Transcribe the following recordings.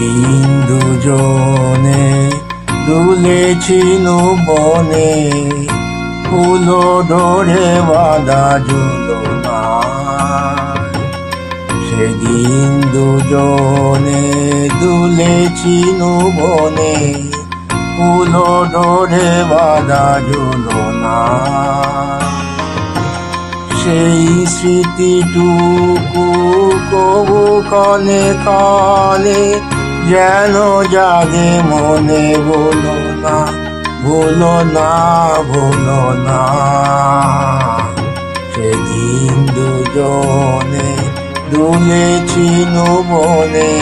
সেদিন দুজনে দুলেছি বনে, ফুলো বাঁধা ঝুলো না সেদিন দুজনে দুলেছি বনে, ফুলো বাঁধা ঝুলো না সেই স্মৃতিটুকু কবু কনে কনে যেন জাগে মনে বলো না ভুলো না ভুলো না। সেদিন দুজনে দুলেছি বনে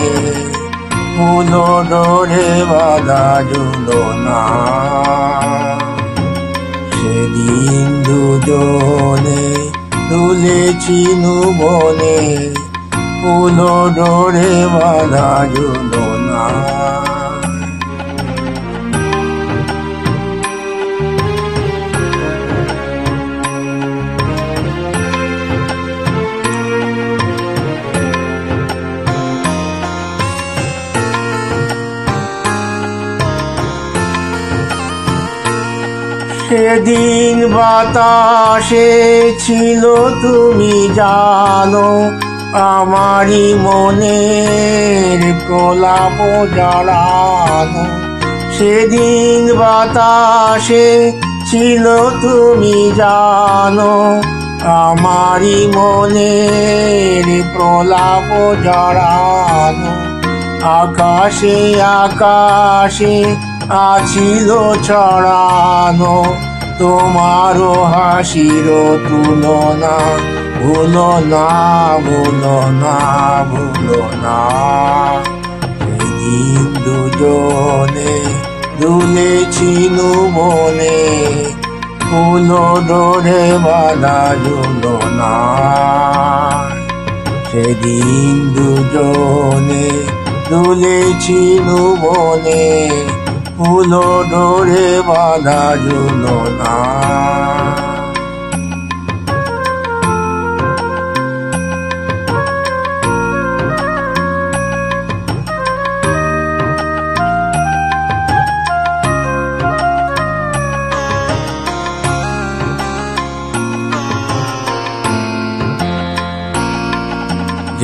ফুলো ডোরে বাঁধা ঝুলো না। সেদিন দুজনে তুলেছি বনে ফুলো ডোরে বাঁধা ঝুলো সেদিন বাতাসে ছিল, তুমি জানো, আমারই মনের প্রলাপ জানানো সেদিন বাতাসে ছিল, তুমি জানো, আমারই মনের প্রলাপ জড়ানো আকাশে আকাশে আছিল ছড়ানো, তোমারও হাসির তুলনা। ভুলো না ভুলো না ভুলো না। সেদিন দুজনে দুলেছি বনে ফুলো ডোরে বাঁধা ঝুলো না। সেদিন দুজনে দুলেছি বনে ফুলো ডোরে বাধা জুলো না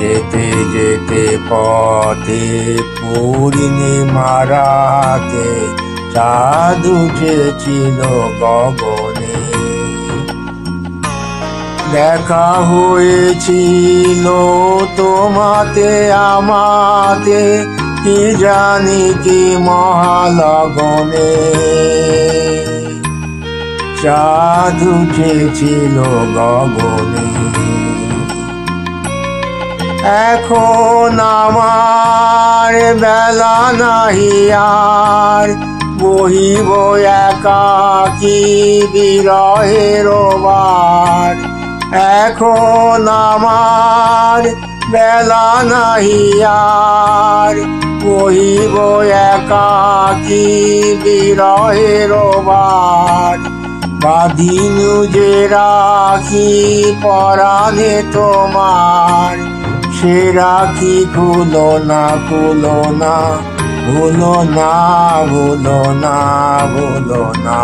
যেতে যেতে পথে পূর্ণিমা রাতে চাঁদ উঠেছিল গগনে। দেখা হয়েছিল তোমাতে, আমাতে, কি জানি কি মহালগনে। চাঁদ উঠেছিল গগনে। এখন আমার বেলা নাহি আর বহিব একাকি বিরহের বার। এখন আমার বেলা নাহি আর বহিব একাকি বিরহের বার। বাদিনু যে রাখি পরাণে তোমার। সে রাখি খুলো না খুলো না, ভুলো না ভুলো না ভুলো না।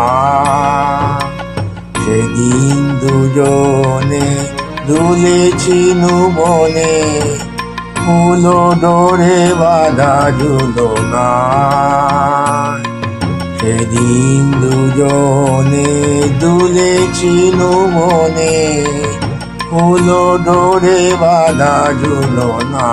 সেদিন দুজনে দুলেছি বনে ফুলো ডোরে বাধা ঝুলো না। সেদিন দুজনে দুলেছি বনে ফুল ডোরে বাধা ঝুলো না।